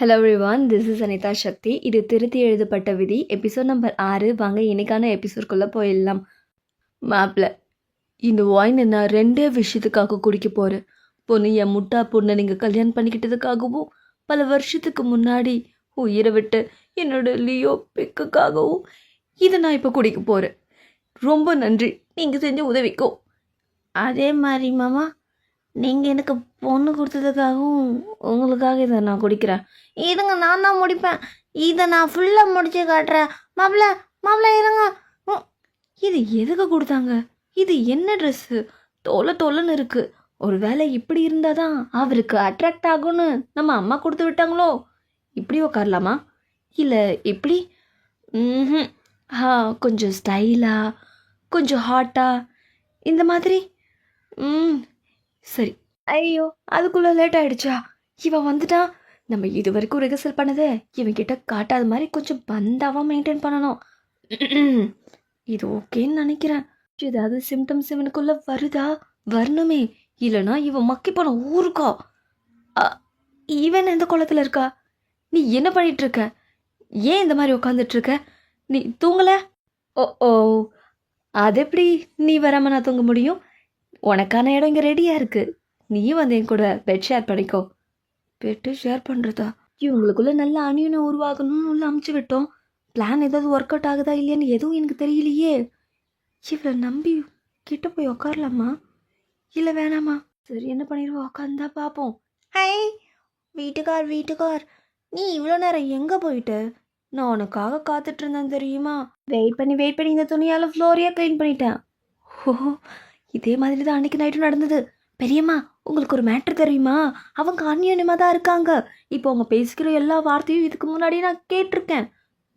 Hello everyone this is Anitha Sakthi இது திருத்தி எழுதப்பட்ட விதி. எபிசோட் நம்பர் ஆறு. வாங்க இன்னைக்கான எபிசோட்குள்ளே போயிடலாம். மாப்பிள்ள இந்த வாயின் நான் ரெண்டே விஷயத்துக்காக குடிக்க போகிறேன் பொண்ணு என் முட்டா பொண்ணை நீங்கள் கல்யாணம் பண்ணிக்கிட்டதுக்காகவும் பல வருஷத்துக்கு முன்னாடி உயிரை விட்டு என்னோட லியோ பிக்குக்காகவும் இதை நான் இப்போ குடிக்க போகிறேன் ரொம்ப நன்றி. நீங்கள் செஞ்ச உதவிக்கும் அதே மாதிரி மாமா நீங்கள் எனக்கு பொண்ணு கொடுத்ததுக்காகவும் உங்களுக்காக இதை நான் குடிக்கிறேன். இதுங்க நான் தான் முடிப்பேன். இதை நான் ஃபுல்லாக முடிச்சு காட்டுறேன். மாப்பிள்ள மாப்பிள்ள இருங்க. ம், இது எதுக்கு கொடுத்தாங்க? இது என்ன ட்ரெஸ்ஸு தொலை தொலைன்னு இருக்குது ஒரு வேளை இப்படி இருந்தால் தான் அவருக்கு அட்ராக்ட் ஆகும்னு நம்ம அம்மா கொடுத்து விட்டாங்களோ? இப்படி உக்காரலாமா? இல்லை இப்படி? ம் ஆ கொஞ்சம் ஸ்டைலாக கொஞ்சம் ஹாட்டாக இந்த மாதிரி. ம். சரி. ஐயோ அதுக்குள்ளே லேட் ஆயிடுச்சா? இவன் வந்துட்டான். நம்ம இது வரைக்கும் ரிஹர்சல் பண்ணதே இவன்கிட்ட காட்டாத மாதிரி கொஞ்சம் பந்தாவாக மெயின்டைன் பண்ணணும். இது ஓகேன்னு நினைக்கிறேன். ஏதாவது சிம்டம்ஸ் இவனுக்குள்ள வருதா? வரணுமே. இல்லைனா இவன் மக்கி போன ஊருக்கா? அ, இவன் எந்த குளத்துல இருக்கா? நீ என்ன பண்ணிட்டு இருக்க? ஏன் இந்த மாதிரி உட்காந்துட்டு இருக்க? நீ தூங்கல? ஓ ஓ. அது எப்படி நீ வராம நான் தூங்க முடியும்? உனக்கான இடம் இங்கே ரெடியாக இருக்குது நீயும் வந்து என் கூட பெட் ஷேர் பண்ணிக்கோ. பெட்டு ஷேர் பண்ணுறதா இவங்களுக்குள்ளே நல்ல அணியனை உருவாகணும்னு உள்ள அமுச்சு விட்டோம். பிளான் ஏதாவது ஒர்க் அவுட் ஆகுதா இல்லையான்னு எதுவும் எனக்கு தெரியலையே. இவளை நம்பி கிட்ட போய் உக்காரலாமா? இல்லை வேணாமா? சரி என்ன பண்ணிடுவோம் உக்காந்தா பார்ப்போம் ஹை வீட்டுக்கார் வீட்டுக்கார். நீ இவ்வளோ நேரம் எங்கே போயிட்ட? நான் உனக்காக காத்துட்டு இருந்தேன் தெரியுமா? வெயிட் பண்ணி வெயிட் பண்ணி இந்த துணியால் ஃப்ளோரியாக க்ளீன் பண்ணிட்டேன். ஓ இதே மாதிரி தான் அன்னைக்கு நைட்டும் நடந்தது. பெரியம்மா உங்களுக்கு ஒரு மேட்ரு தெரியுமா? அவங்க அந்யோன்யமாக தான் இருக்காங்க. இப்போ அவங்க பேசிக்கிற எல்லா வார்த்தையும் இதுக்கு முன்னாடி நான் கேட்டிருக்கேன்.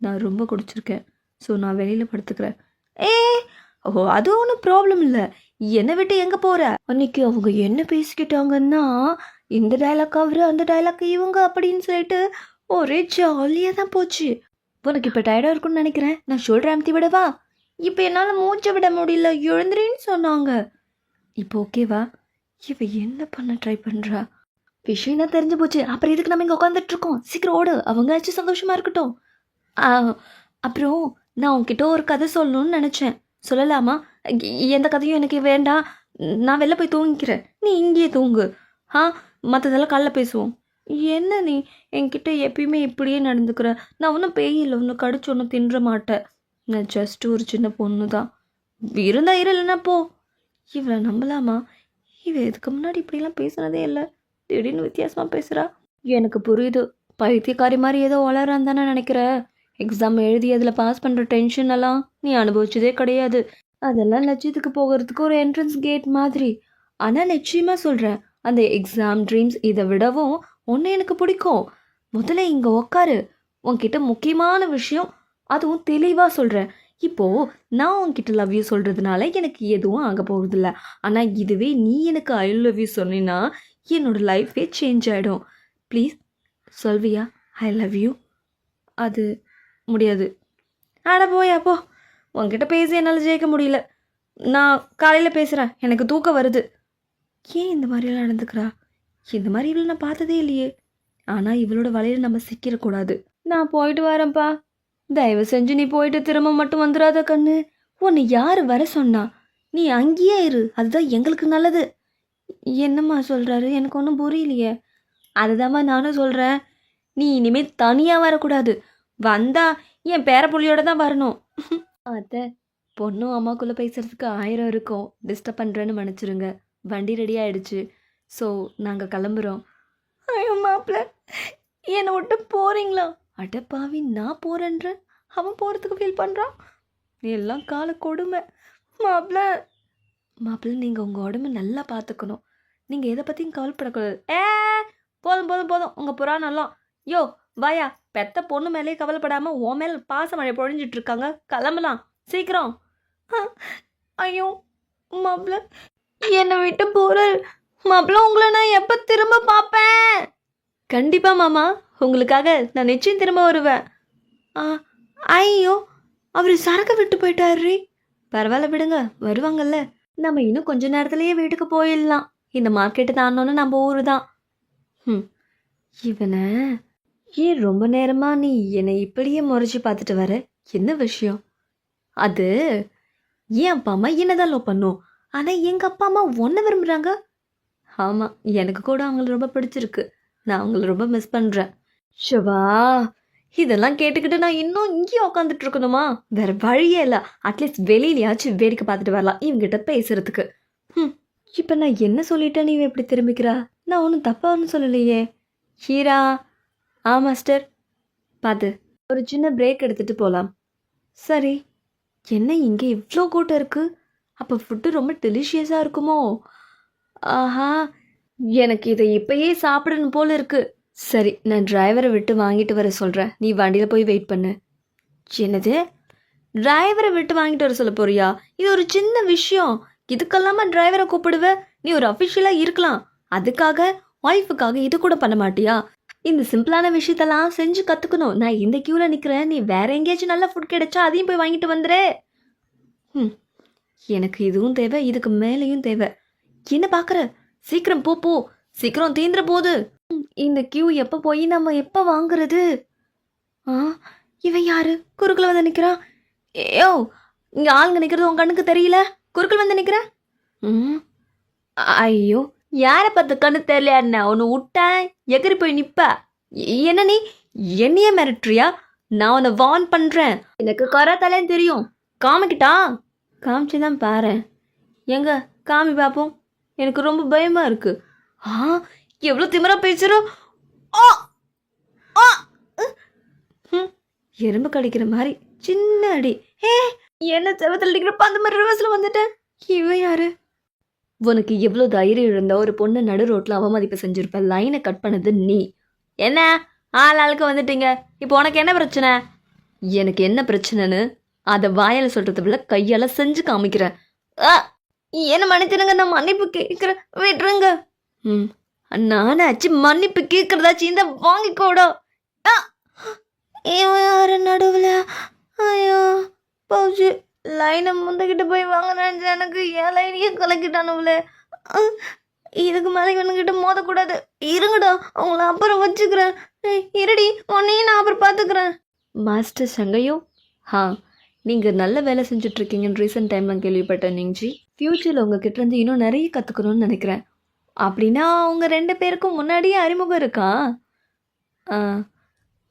நான் ரொம்ப குடிச்சிருக்கேன். ஸோ நான் வெளியில் படுத்துக்கிறேன். ஏ ஓ அது ஒன்றும் ப்ராப்ளம் இல்லை. என்னை விட்டு எங்கே போகிற அன்னைக்கு அவங்க என்ன பேசிக்கிட்டாங்கன்னா இந்த டைலாக் அவர் அந்த டைலாக் இவங்க அப்படின்னு சொல்லிட்டு ஒரே ஜாலியாக தான் போச்சு. உனக்கு இப்போ டயர்டாக இருக்கும்னு நினைக்கிறேன். நான் சொல்கிறேன் அமுத்தி விடவா? இப்போ என்னால் மூச்சை விட முடியல. எழுந்துருன்னு சொன்னாங்க. இப்போ ஓகேவா இவ என்ன பண்ண ட்ரை பண்ணுறா விஷயம் தான் தெரிஞ்சு போச்சு. அப்புறம் எதுக்கு நம்ம இங்கே உட்காந்துட்ருக்கோம் சீக்கிரம் ஓடு. அவங்க ஆச்சும் சந்தோஷமாக இருக்கட்டும். ஆ, அப்புறம் நான் உங்ககிட்ட ஒரு கதை சொல்லணும்னு நினச்சேன். சொல்லலாமா? எந்த கதையும் எனக்கு வேண்டாம். நான் வெளில போய் தூங்கிக்கிறேன். நீ இங்கேயே தூங்கு. ஆ மற்றதெல்லாம் காலைல பேசுவோம். என்ன நீ? என்கிட்ட எப்பயுமே இப்படியே நடந்துக்கிற. நான் ஒன்றும் பேய் ஒன்று ஒன்றும் கடிச்சு ஒன்றும் தின்ற மாட்டேன். நான் ஜஸ்ட் ஒரு சின்ன பொண்ணு தான் இருந்தா இரு போ. இவளை நம்பலாமா? இவ இதுக்கு முன்னாடி இப்படிலாம் பேசுனதே இல்லை. திடீர்னு வித்தியாசமாக பேசுகிறா எனக்கு புரியுது. பைத்தியக்காரி மாதிரி ஏதோ வளரான் தானே நினைக்கிற. எக்ஸாம் எழுதி அதில் பாஸ் பண்ணுற டென்ஷன் எல்லாம் நீ அனுபவிச்சதே கிடையாது. அதெல்லாம் லட்சியத்துக்கு போகிறதுக்கு ஒரு என்ட்ரன்ஸ் கேட் மாதிரி. ஆனால் நிச்சயமாக சொல்கிறேன் அந்த எக்ஸாம் ட்ரீம்ஸ் இதை விடவும் ஒன்று எனக்கு பிடிக்கும். முதல்ல இங்கே உக்காரு. உன்கிட்ட முக்கியமான விஷயம் அதுவும் தெளிவாக சொல்கிறேன் இப்போது நான் உன்கிட்ட லவ் யூ சொல்கிறதுனால எனக்கு எதுவும் ஆக போகிறதில்ல ஆனால் இதுவே நீ எனக்கு ஐ லவ் யூ சொன்னீன்னா என்னோடய லைஃபே சேஞ்ச் ஆகிடும் ப்ளீஸ் சொல்வியா? ஐ லவ் யூ அது முடியாது. ஆட போய் அப்போ உங்ககிட்ட பேசி என்னால் ஜெயிக்க முடியல. நான் காலையில் பேசுகிறேன் எனக்கு தூக்கம் வருது. ஏன் இந்த மாதிரியெல்லாம் நடந்துக்கிறா? இந்த மாதிரி இவளை நான் பார்த்ததே இல்லையே. ஆனால் இவளோட வலையில் நம்ம சிக்கிடக்கூடாது நான் போயிட்டு வரேன்ப்பா. தயவு செஞ்சு நீ போயிட்டு திரும்ப மட்டும் வந்துடாத கண்ணு. உன்னை யார் வர சொன்னா? நீ அங்கேயே இரு. அதுதான் எங்களுக்கு நல்லது. என்னம்மா சொல்கிறாரு எனக்கு ஒன்றும் புரியலையே. அதுதாம்மா நானும் சொல்கிறேன் நீ இனிமேல் தனியாக வரக்கூடாது. வந்தா என் பேர புள்ளியோட தான் வரணும். அத்தை பொண்ணும் அம்மாக்குள்ளே பேசுகிறதுக்கு ஆயிரம் இருக்கும். டிஸ்டர்ப் பண்ணுறேன்னு மன்னிச்சிருங்க. வண்டி ரெடி ஆயிடுச்சு. ஸோ நாங்கள் கிளம்புறோம். ஐயோ மாப்பிள்ள. என்னை விட்டு போகிறீங்களா அட பாவி நான் போகிறேன்ற அவன் போகிறதுக்கு ஃபீல் பண்ணுறான் எல்லாம் கால கொடுமை. மாப்பிள்ள மாப்பிள்ள நீங்கள் உங்கள் உடம்பு நல்லா பார்த்துக்கணும் நீங்கள் எதை பற்றியும் கவலைப்படக்கூடாது. ஏ போதும் போதும் போதும். உங்கள் புராணம்லாம் யோ வாயா பெத்த பொண்ணு மேலே கவலைப்படாமல் ஓ மேல் பாச மழை பொழிஞ்சிட்டு இருக்காங்க. கிளம்பலாம். சீக்கிரம். ஆ, ஐயோ மாப்பிள்ள என்னை விட்டு போகிற மாப்பிள்ள உங்களை நான் எப்போ திரும்ப பார்ப்பேன்? கண்டிப்பாக மாமா. உங்களுக்காக நான் நிச்சயம் திரும்ப வருவேன். ஆ ஐயோ அவர் சரக்கு விட்டு போயிட்டாரு. பரவாயில்ல விடுங்க வருவாங்கல்ல. நம்ம இன்னும் கொஞ்ச நேரத்துலயே வீட்டுக்கு போயிடலாம். இந்த மார்க்கெட்டு தாண்டோன்னு நம்ம ஊரு தான் ம் இவனை ஏன் ரொம்ப நேரமா நீ என்னை இப்படியே முறைச்சி பார்த்துட்டு வர? என்ன விஷயம்? அது ஏன் அப்பா அம்மா என்னதான் லவ் பண்ணும் ஆனால் எங்கள் அப்பா அம்மா ஒன்றை விரும்புகிறாங்க ஆமாம் எனக்கு கூட அவங்கள ரொம்ப பிடிச்சிருக்கு. நான் அவங்கள ரொம்ப மிஸ் பண்ணுறேன் ஷவா இதெல்லாம் கேட்டுக்கிட்டு நான் இன்னும் இங்கேயே உட்காந்துட்டு இருக்கணுமா? வேற வழியே இல்லை. அட்லீஸ்ட் வெளியிலயாச்சும் வேடிக்கை பார்த்துட்டு வரலாம் இவங்கிட்ட பேசுறதுக்கு. ம் இப்போ நான் என்ன சொல்லிட்டேன் நீ எப்படி திரும்பிக்கிறா? நான் ஒன்றும் தப்பாக ஒன்றும் சொல்லலையே. ஹீரா. ஆ மாஸ்டர் பார்த்து ஒரு சின்ன பிரேக் எடுத்துட்டு போகலாம் சரி. என்ன இங்கே இவ்வளோ கூட்டம் இருக்குது அப்போ ஃபுட்டு ரொம்ப டெலிஷியஸாக இருக்குமோ? ஆஹா. எனக்கு இதை இப்பயே சாப்பிடணும் போல இருக்குது சரி நான் டிரைவரை விட்டு வாங்கிட்டு வர சொல்கிறேன் நீ வண்டியில் போய் வெயிட் பண்ணு. என்னது? டிரைவரை விட்டு வாங்கிட்டு வர சொல்ல போறியா? இது ஒரு சின்ன விஷயம். இதுக்கெல்லாமா டிரைவரை கூப்பிடுவ? நீ ஒரு அஃபிஷியலாக இருக்கலாம். அதுக்காக ஒய்ஃபுக்காக இது கூட பண்ண மாட்டியா? இந்த சிம்பிளான விஷயத்தெல்லாம் செஞ்சு கற்றுக்கணும் நான் இந்த க்யூவில் நிற்கிறேன் நீ வேற எங்கேயாச்சும் நல்ல ஃபுட் கிடைச்சா அதையும் போய் வாங்கிட்டு வந்துடு ம் எனக்கு இதுவும் தேவை இதுக்கு மேலேயும் தேவை. என்ன பார்க்குற சீக்கிரம் போ போ. சீக்கிரம் தீந்துற போகுது இந்த கியூ எப்போ போய் நம்ம எப்போ வாங்குறது? ஆ இவன் யாரு? குறுக்கில் வந்து நிற்கிறான் ஏயோ இங்கே ஆளுங்க நிற்கிறது உன் கண்ணுக்கு தெரியல. குறுக்கில் வந்து நிற்கிற ம் ஐயோ யாரை பார்த்த கண்ணு தெரியல என்ன? உன்னை விட்டேன் எகிரி போய் நிற்ப என்ன நீ? என்னையே மிரட்டுறியா? நான் உன்னை வார்ன் பண்ணுறேன் எனக்கு கராத்தாலேன்னு தெரியும். காமிக்கிட்டா? காமிச்சு தான் பாரு எங்க காமி பார்ப்போம் எனக்கு ரொம்ப பயமாக இருக்குது ஆ எவ்வளோ திமிரா பேசுகிறோம் ஆ! ஆ! எறும்பு கடிக்கிற மாதிரி சின்ன அடி. ஏ என்ன செவத்தில் அடிக்கிறப்ப அந்த மாதிரி ரிவர்ஸில் வந்துட்டேன் இவன் யாரு? உனக்கு எவ்வளோ தைரியம் இருந்தா ஒரு பொண்ணு நடு ரோட்டில் அவமதிப்பு செஞ்சிருப்ப லைனை கட் பண்ணது நீ. என்ன? ஆள் ஆளுக்கு வந்துட்டீங்க. இப்போ உனக்கு என்ன பிரச்சனை? எனக்கு என்ன பிரச்சனைன்னு அதை வாயால் சொல்கிறது விட கையால் செஞ்சு காமிக்கிறேன். ஆ என்ன மன்னிச்சிருங்க நான் மன்னிப்பு கேட்குறேன் விட்டுருங்க. ம். நானாச்சு மன்னிப்பு கேட்கறதாச்சு இந்த வாங்கிக்கோடா. ஆ. இவன் யாரு நடுவில்? ஐயோ பவுச்சு லைனை முந்தக்கிட்ட போய் வாங்கினேன் எனக்கு என் லைனையே கலக்கிட்டானுவில் இதுக்கு மேலே இவனுக்கிட்ட மோதக்கூடாது. இருங்கடா அவங்கள அப்புறம் வச்சுக்கிறேன். இருடி உன்னையும் நான் அப்புறம் பார்த்துக்கிறேன் மாஸ்டர் சங்கையும் ஹா நீங்கள் நல்ல வேலை செஞ்சுட்ருக்கீங்கன்னு ரீசெண்ட் டைமில் கேள்விப்பட்டேன் நீங்கஜி ஃப்யூச்சரில் உங்ககிட்ட இருந்து இன்னும் நிறைய கற்றுக்கணும்னு நினைக்கிறேன். அப்படின்னா அவங்க ரெண்டு பேருக்கும் முன்னாடியே அறிமுகம் இருக்கா? ஆ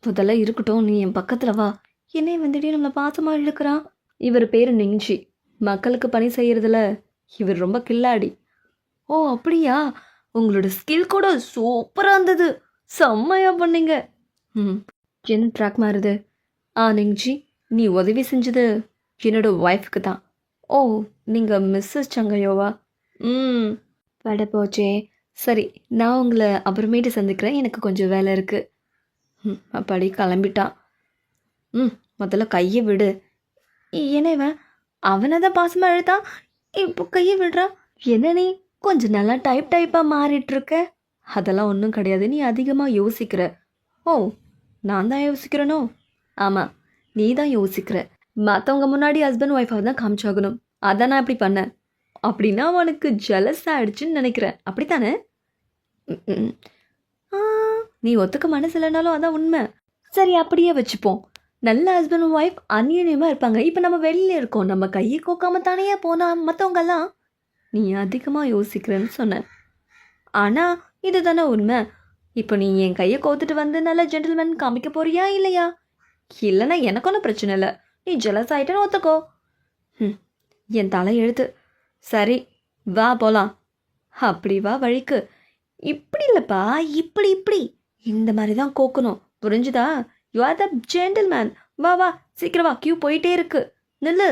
முதல்ல இருக்கட்டும் நீ என் பக்கத்தில் வா. என்னை வந்துட்டு நம்மளை பாசமாக இழுக்கிறான் இவர் பேர் நெஞ்சி. மக்களுக்கு பணி செய்கிறதுல இவர் ரொம்ப கில்லாடி. ஓ அப்படியா? உங்களோட ஸ்கில் கூட சூப்பராக இருந்தது. செம்மையாக பண்ணீங்க. ம் என்ன ட்ராக் மாறுது? ஆ நெஞ்சி நீ உதவி செஞ்சது என்னோட ஒய்ஃப்க்கு தான். ஓ நீங்கள் மிஸ்ஸஸ் சங்கையோவா? ம். வட போச்சே சரி நான் உங்களை அப்புறமேட்டு சந்திக்கிறேன். எனக்கு கொஞ்சம் வேலை இருக்குது ம் அப்படி கிளம்பிட்டான் ம் முதல்ல கையை விடு. என்ன இவன்? அவனை தான் பாசமாக இழுத்தான் இப்போ கையை விடுறான் என்ன நீ? கொஞ்சம் நல்லா டைப் டைப்பாக மாறிட்டுருக்க. அதெல்லாம் ஒன்றும் கிடையாது. நீ அதிகமாக யோசிக்கிற. ஓ நான் தான் யோசிக்கிறேனோ? ஆமாம் நீ தான் யோசிக்கிற. மற்றவங்க முன்னாடி ஹஸ்பண்ட் ஒய்ஃபாக தான் காமிச்சாகணும். அதான் நான் இப்படி பண்ணேன். அப்படின்னா உனக்கு ஜெலஸ் ஆயிடுச்சுன்னு நினைக்கிறேன். அப்படித்தானே? ம், நீ ஒத்துக்க மனசு இல்லைனாலும் அதான் உண்மை. சரி அப்படியே வச்சுப்போம். நல்ல ஹஸ்பண்ட் ஒய்ஃப் அந்நியமாக இருப்பாங்க. இப்போ நம்ம வெளியில் இருக்கோம். நம்ம கையை கோக்காம தானே போனால் மற்றவங்கெல்லாம் நீ அதிகமாக யோசிக்கிறேன்னு சொன்ன ஆனால் இதுதானே உண்மை. இப்போ நீ என் கையை கோத்துட்டு வந்து நல்ல ஜென்டில்மேன் காமிக்க போறியா இல்லையா? இல்லைன்னா எனக்கு ஒன்றும் பிரச்சனை இல்லை. நீ ஜெலஸ் ஆகிட்டேன்னு ஒத்துக்கோ. ம். என் தலை எழுத்து சரி வா போகலாம் அப்படி வா வழிக்கு. இப்படி இல்லைப்பா இப்படி இப்படி. இந்த மாதிரி தான் கோக்கணும். புரிஞ்சுதா? யூ ஆர் த ஜென்டில்மேன் வா வா சீக்கிரம் வா கியூ போயிட்டே இருக்கு. நில்லு.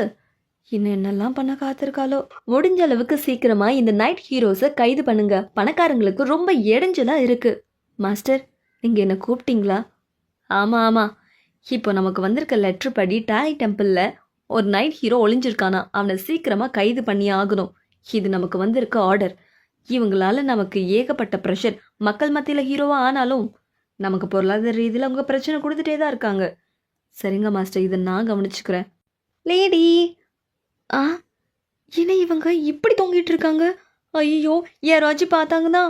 இன்னும் என்னெல்லாம் பண்ண காத்திருக்காளோ? முடிஞ்ச அளவுக்கு சீக்கிரமா இந்த நைட் ஹீரோஸை கைது பண்ணுங்க. பணக்காரங்களுக்கு ரொம்ப இடைஞ்சலா இருக்கு. மாஸ்டர் நீங்க என்ன கூப்பிட்டீங்களா? ஆமா ஆமா. இப்போ நமக்கு வந்திருக்க லெட்ரு படி டாய் டெம்பிளில் ஒரு நைட் ஹீரோ ஒளிஞ்சிருக்கானா? அவனை சீக்கிரமாக கைது பண்ணி ஆகணும். இது நமக்கு வந்திருக்க ஆர்டர் இவங்களால நமக்கு ஏகப்பட்ட ப்ரெஷர் மக்கள் மத்தியில் ஹீரோவாக ஆனாலும் நமக்கு பொருளாதார ரீதியில் அவங்க பிரச்சனை கொடுத்துட்டே தான் இருக்காங்க. சரிங்க மாஸ்டர் இதை நான் கவனிச்சுக்கிறேன். லேடி ஆ? என்ன இவங்க இப்படி தொங்கிட்டு இருக்காங்க? ஐயோ யாராச்சும் பார்த்தாங்கன்னா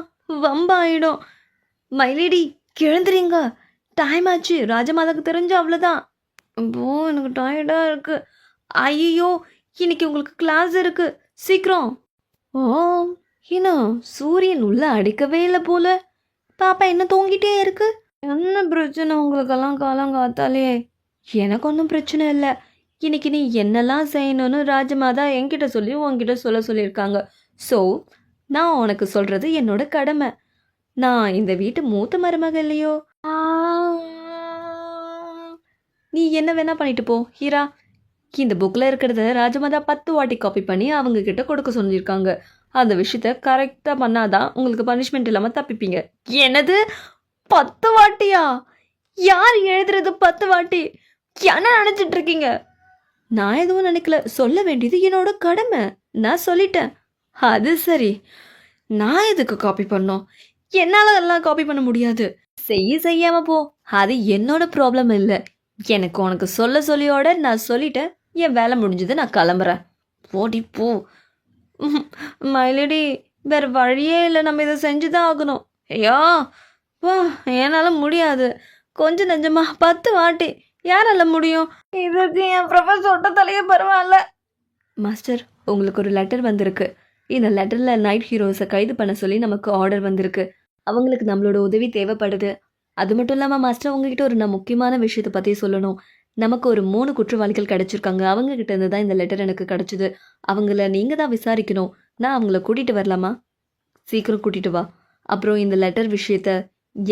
வம்பாயிடும். மைலேடி கிழந்துறீங்க டைம் ஆச்சு. ராஜமாதாக்கு தெரிஞ்சு அவ்வளோதான் அப்போ எனக்கு டயர்டாக இருக்குது ஐயோ இன்னைக்கு உங்களுக்கு கிளாஸ் இருக்கு. சீக்கிரம். ஓ என்ன சூரியன் உள்ள அடிக்கவே இல்லை போல. பாப்பா என்ன தூங்கிட்டே இருக்கு? என்ன பிரச்சனை? உங்களுக்கெல்லாம் காலம் காத்தாலே. எனக்கு ஒன்றும் பிரச்சனை இல்லை. இன்னைக்கு நீ என்னெல்லாம் செய்யணும்னு ராஜமாதா என்கிட்ட சொல்லி உன்கிட்ட சொல்ல சொல்லியிருக்காங்க. ஸோ நான் உனக்கு சொல்கிறது என்னோட கடமை. நான் இந்த வீட்டு மூத்த மருமக இல்லையோ? நீ என்ன வேணா பண்ணிட்டு போ. ஹீரா இந்த புக்கில் இருக்கிறத ராஜமாதா பத்து வாட்டி காப்பி பண்ணி அவங்க கிட்ட கொடுக்க சொல்லியிருக்காங்க. அந்த விஷயத்த கரெக்டாக பண்ணாதான் உங்களுக்கு பனிஷ்மெண்ட் இல்லாமல் தப்பிப்பீங்க. என்னது? பத்து வாட்டியா? யார் எழுதுறது பத்து வாட்டி? என்ன நினச்சிட்டு இருக்கீங்க? நான் எதுவும் நினைக்கல. சொல்ல வேண்டியது என்னோட கடமை. நான் சொல்லிட்டேன். அது சரி. நான் எதுக்கு காப்பி பண்ணோம் என்னால் அதெல்லாம் காப்பி பண்ண முடியாது. செய்ய செய்யாம போ. அது என்னோட ப்ராப்ளம் இல்லை. எனக்கு உனக்கு சொல்ல சொல்லியோட நான் சொல்லிட்டேன். என் வேலை முடிஞ்சது நான் கிளம்புறேன். போடி போ. மயிலடி வேற வழியே இல்லை. நம்ம இதை செஞ்சு தான் ஆகணும். ஐயோ வா என்னால் முடியாது. கொஞ்சம் நெஞ்சமா பத்து வாட்டி. யாரால முடியும்? இதுக்கு என் ப்ரொஃபஸோட்ட தலையே பரவாயில்ல மாஸ்டர் உங்களுக்கு ஒரு லெட்டர் வந்திருக்கு. இந்த லெட்டரில் நைட் ஹீரோஸை கைது பண்ண சொல்லி நமக்கு ஆர்டர் வந்திருக்கு. அவங்களுக்கு நம்மளோட உதவி தேவைப்படுது. அது மட்டும் இல்லாமல் மாஸ்டர் உங்ககிட்ட ஒரு நான் முக்கியமான விஷயத்தை பற்றி சொல்லணும். நமக்கு ஒரு மூணு குற்றவாளிகள் கிடச்சிருக்காங்க. அவங்க இருந்து தான் இந்த லெட்டர் எனக்கு கிடைச்சிது. அவங்கள நீங்கள் தான் விசாரிக்கணும். நான் அவங்கள கூட்டிகிட்டு வரலாமா? சீக்கிரம் கூட்டிகிட்டு வா. அப்புறம் இந்த லெட்டர் விஷயத்த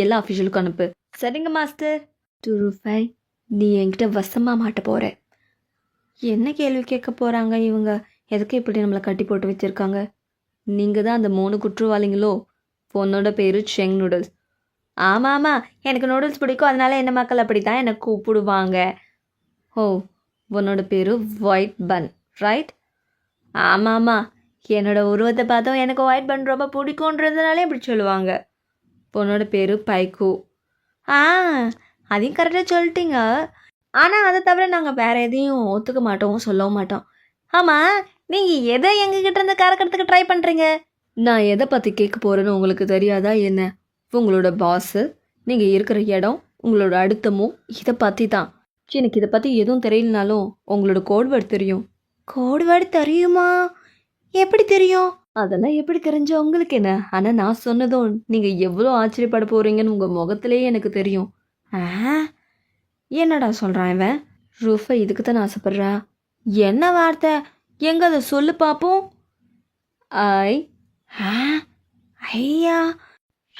எல்லா அஃபிஷியலுக்கும் அனுப்பு. சரிங்க மாஸ்டர் டூ ஃபைவ் நீ என்கிட்ட வசமாக மாட்ட போகிற என்ன கேள்வி கேட்க போகிறாங்க இவங்க? எதுக்கு இப்படி நம்மளை கட்டி போட்டு வச்சுருக்காங்க? நீங்கள் தான் அந்த மூணு குற்றவாளிங்களோ? பொண்ணோட பேர் செங் நூடுல்ஸ் ஆமாம் ஆமாம் எனக்கு நூடுல்ஸ் பிடிக்கும். அதனால என்ன மக்கள் அப்படி தான் என்னை கூப்பிடுவாங்க. ஓ உன்னோட பேர் ஒயிட் பன் ரைட் ஆமாம் ஆமாம் என்னோட உருவத்தை பார்த்தோம் எனக்கு ஒயிட் பன் ரொம்ப பிடிக்கும்ன்றதுனாலே இப்படி சொல்லுவாங்க. பொண்ணோட பேர் பைக்கு ஆ அதையும் கரெக்டாக சொல்லிட்டீங்க. ஆனால் அதை தவிர நாங்கள் வேறு எதையும் ஒத்துக்க மாட்டோம் சொல்லவும் மாட்டோம். ஆமாம் நீங்கள் எதை எங்ககிட்ட இருந்து கறக்கிறதுக்கு ட்ரை பண்ணுறீங்க நான் எதை பற்றி கேட்க போகிறேன்னு உங்களுக்கு தெரியாதா என்ன? உங்களோட பாஸு நீங்கள் இருக்கிற இடம் உங்களோட அடுத்தமும் இதை பற்றி தான் எனக்கு இதை பற்றி எதுவும் தெரியலனாலும் உங்களோட கோட்வேர்ட் தெரியும். கோட்வேர்டு தெரியுமா? எப்படி தெரியும்? அதெல்லாம் எப்படி தெரிஞ்ச உங்களுக்கு என்ன? ஆனால் நான் சொன்னதும் நீங்கள் எவ்வளோ ஆச்சரியப்பட போகிறீங்கன்னு உங்கள் முகத்திலேயே எனக்கு தெரியும். ஆ? என்னடா சொல்கிறான் இவன்? ரூஃபை இதுக்கு தான் ஆசைப்படுறா என்ன வார்த்தை? எங்க அதை சொல்லு பார்ப்போம் ஐ. ஆ? ஐயா.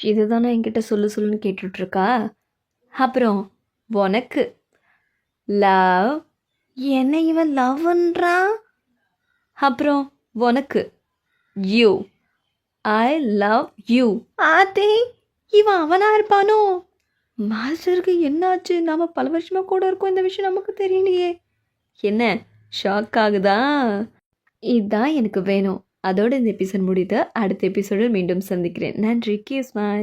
இதுதானே என்கிட்ட சொல்லு சொல்லுன்னு கேட்டுட்டு இருக்கா? அப்புறம் உனக்கு. லவ். என்ன இவன் லவ்ன்றான் அப்புறம் உனக்கு. You. I love you. Aathe இவன் அவனா இருப்பானோ? மாஸ்டருக்கு என்னாச்சு? நாம் பல வருஷமாக கூட இருக்கோம். இந்த விஷயம் நமக்கு தெரியலையே. என்ன ஷாக் ஆகுதா? இதுதான் எனக்கு வேணும். அதோட இந்த எபிசோட் முடித்து அடுத்த எபிசோடில் மீண்டும் சந்திக்கிறேன். நன்றி. கிஸ் பாய்